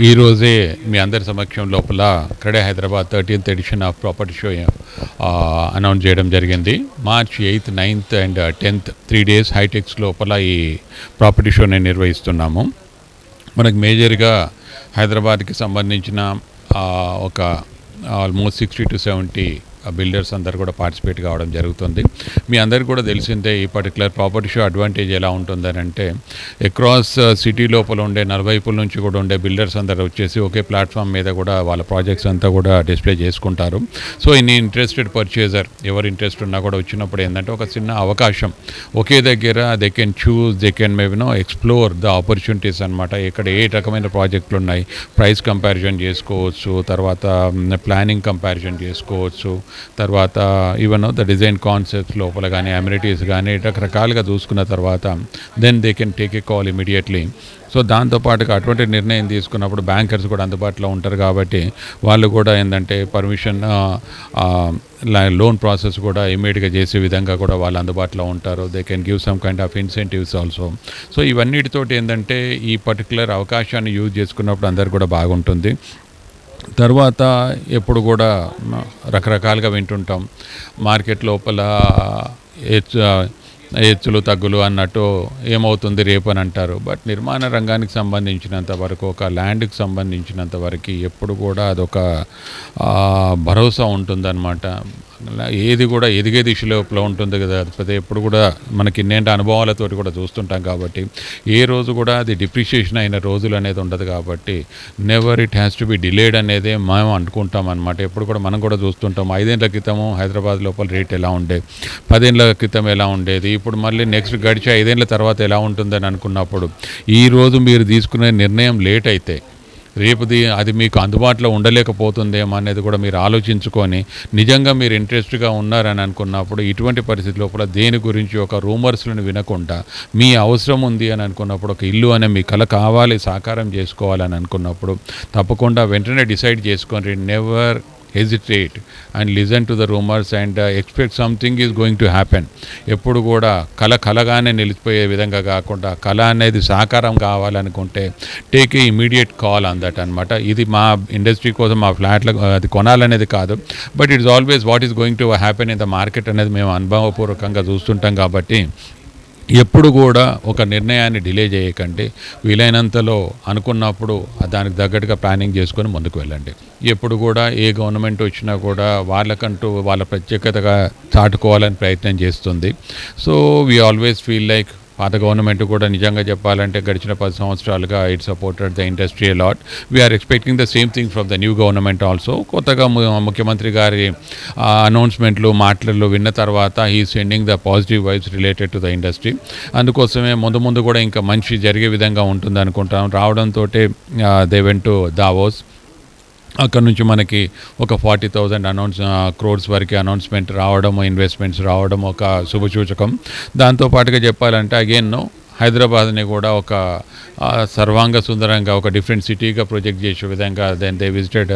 ఈరోజే మీ అందరి సమక్షం లోపల CREDAI Hyderabad thirteenth edition of property show announce చేయడం జరిగింది. March eighth ninth and tenth three days HITEX లోపల ఈ ప్రాపర్టీ షోని నిర్వహిస్తున్నాము. మనకు మేజర్గా హైదరాబాద్కి సంబంధించిన ఒక almost sixty to seventy builders అందరు కూడా పార్టిసిపేట్ కావడం జరుగుతుంది. మీ అందరికీ కూడా తెలిసిందే ఈ పర్టికులర్ ప్రాపర్టీ షో అడ్వాంటేజ్ ఎలా ఉంటుందని అంటే అక్రాస్ సిటీ uh, లోపల ఉండే నలువైపుల నుంచి కూడా ఉండే బిల్డర్స్ అందరు వచ్చేసి ఒకే ప్లాట్ఫామ్ మీద కూడా వాళ్ళ ప్రాజెక్ట్స్ అంతా కూడా డిస్ప్లే చేసుకుంటారు. సో ఇన్ని ఇంట్రెస్టెడ్ పర్చేజర్ ఎవరు ఇంట్రెస్ట్ ఉన్నా కూడా వచ్చినప్పుడు ఏంటంటే ఒక చిన్న అవకాశం. ఒకే దగ్గర they can choose they can maybe no explore the opportunities అనమాట ఇక్కడ ఏ రకమైన ప్రాజెక్టులు ఉన్నాయి? ప్రైస్ కంపారిజన్ చేసుకోవచ్చు తర్వాత um, ప్లానింగ్ కంపారిజన్ చేసుకోవచ్చు తర్వాత ఈవెన్ ద డిజైన్ కాన్సెప్ట్స్ లోపల కానీ అమ్యూనిటీస్ కానీ రకరకాలుగా చూసుకున్న తర్వాత then they can take a call immediately so దాంతోపాటుగా అటువంటి నిర్ణయం తీసుకున్నప్పుడు బ్యాంకర్స్ కూడా అందుబాటులో ఉంటారు కాబట్టి వాళ్ళు కూడా ఏంటంటే పర్మిషన్ లోన్ ప్రాసెస్ కూడా ఇమీడియట్గా చేసే విధంగా కూడా వాళ్ళు అందుబాటులో ఉంటారు. They can give some kind of incentives also so ఇవన్నిటితోటి ఏంటంటే ఈ పర్టికులర్ అవకాశాన్ని యూజ్ చేసుకున్నప్పుడు అందరు కూడా బాగుంటుంది. తర్వాత ఎప్పుడు కూడా రకరకాలుగా వింటుంటాం. మార్కెట్ లోపల ఎచ్చులు హెచ్చులు తగ్గులు అన్నట్టు ఏమవుతుంది రేపు అని అంటారు. బట్ నిర్మాణ రంగానికి సంబంధించినంత వరకు ఒక ల్యాండ్కి సంబంధించినంత వరకు ఎప్పుడు కూడా అదొక భరోసా ఉంటుందన్నమాట. ఏది కూడా ఎదిగే దిశలోపల ఉంటుంది కదా. ప్రతి ఎప్పుడు కూడా మనకి ఇన్నేంటి అనుభవాలతోటి కూడా చూస్తుంటాం కాబట్టి ఏ రోజు కూడా అది డిప్రిషియేషన్ అయిన రోజులు అనేది ఉండదు కాబట్టి never it has to be delayed అనేది మేము అనుకుంటాం అనమాట ఎప్పుడు కూడా మనం కూడా చూస్తుంటాం ఐదేళ్ళ క్రితము హైదరాబాద్ లోపల రేట్ ఎలా ఉండే పదేళ్ళ క్రితం ఎలా ఉండేది ఇప్పుడు మళ్ళీ నెక్స్ట్ గడిచే ఐదేళ్ళ తర్వాత ఎలా ఉంటుందని అనుకున్నప్పుడు ఈ రోజు మీరు తీసుకునే నిర్ణయం లేట్ అయితే రేపుది అది మీకు అందుబాటులో ఉండలేకపోతుందేమో అనేది కూడా మీరు ఆలోచించుకొని నిజంగా మీరు ఇంట్రెస్ట్గా ఉన్నారని అనుకున్నప్పుడు ఇటువంటి పరిస్థితి లోపల దేని గురించి ఒక రూమర్స్లను వినకుండా మీ అవసరం ఉంది అని అనుకున్నప్పుడు ఒక ఇల్లు అనే మీ కళ కావాలి సాకారం చేసుకోవాలని అనుకున్నప్పుడు తప్పకుండా వెంటనే డిసైడ్ చేసుకొని never hesitate and listen to the rumours and expect something is going to happen ఎప్పుడు కూడా కళ కలగానే నిలిచిపోయే విధంగా కాకుండా కళ అనేది సాకారం కావాలనుకుంటే టేక్ ఏ ఇమీడియట్ కాల్ అందట అనమాట ఇది మా ఇండస్ట్రీ కోసం మా ఫ్లాట్ల అది కొనాలనేది కాదు. But it's always what is going to happen in the market అనేది మేము అనుభవపూర్వకంగా చూస్తుంటాం కాబట్టి ఎప్పుడు కూడా ఒక నిర్ణయాన్ని డిలే చేయకండి. వీలైనంతలో అనుకున్నప్పుడు దానికి తగ్గట్టుగా ప్లానింగ్ చేసుకొని ముందుకు వెళ్ళండి. ఎప్పుడు కూడా ఏ గవర్నమెంట్ వచ్చినా కూడా వాళ్ళకంటూ వాళ్ళ ప్రత్యేకతగా చాటుకోవాలని ప్రయత్నం చేస్తుంది. So we always feel like పాత గవర్నమెంట్ కూడా నిజంగా చెప్పాలంటే గడిచిన పది సంవత్సరాలుగా it supported the industry lot we are expecting the same thing from the new government also కొత్తగా ముఖ్యమంత్రి గారి అనౌన్స్మెంట్లు మాటలు విన్న తర్వాత he sending the positive vibes related to the industry అందుకోసమే ముందు ముందు కూడా ఇంకా మంచి జరిగే విధంగా ఉంటుంది అనుకుంటాం రావడంతో దే వెంట్ టు దావోస్ అక్కడ నుంచి మనకి ఒక ఫార్టీ థౌజండ్ అనౌన్స్ క్రోడ్స్ వరకు అనౌన్స్మెంట్ రావడం ఇన్వెస్ట్మెంట్స్ రావడం ఒక శుభసూచకం. దాంతోపాటుగా చెప్పాలంటే అగైన్ హైదరాబాద్ని కూడా ఒక సర్వాంగ సుందరంగా ఒక డిఫరెంట్ సిటీగా ప్రొజెక్ట్ చేసే విధంగా దెన్ దే విజిటెడ్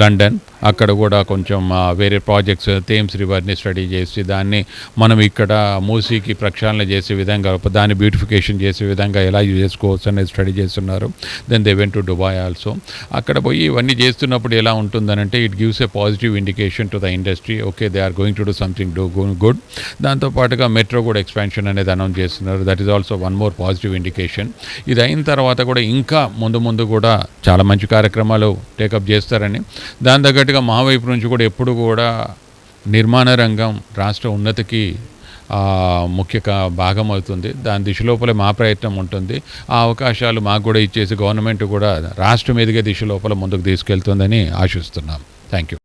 లండన్ అక్కడ కూడా కొంచెం వేరే ప్రాజెక్ట్స్ థేమ్స్ రివర్ని స్టడీ చేసి దాన్ని మనం ఇక్కడ మూసీకి ప్రక్షాళన చేసే విధంగా దాన్ని బ్యూటిఫికేషన్ చేసే విధంగా ఎలా యూజ్ చేసుకోవచ్చు అనేది స్టడీ చేస్తున్నారు. Then they went to Dubai also అక్కడ పోయి ఇవన్నీ చేస్తున్నప్పుడు ఎలా ఉంటుందనంటే it gives a positive indication to the industry okay they are going to do something do good దాంతోపాటుగా మెట్రో కూడా ఎక్స్పాన్షన్ అనేది అనౌన్స్ చేస్తున్నారు. That is also one more positive indication. ఇది అయిన తర్వాత కూడా ఇంకా ముందు ముందు కూడా చాలా మంచి కార్యక్రమాలు టేకప్ చేస్తారని. దాని తగ్గట్టుగా మా వైపు నుంచి కూడా ఎప్పుడు కూడా నిర్మాణ రంగం రాష్ట్ర ఉన్నతికి ముఖ్య భాగం అవుతుంది. దాని దిశలోపల మా ప్రయత్నం ఉంటుంది. ఆ అవకాశాలు మాకు కూడా ఇచ్చేసి గవర్నమెంట్ కూడా రాష్ట్రం ఎదిగే దిశలోపల ముందుకు తీసుకెళ్తుందని ఆశిస్తున్నాం. Thank you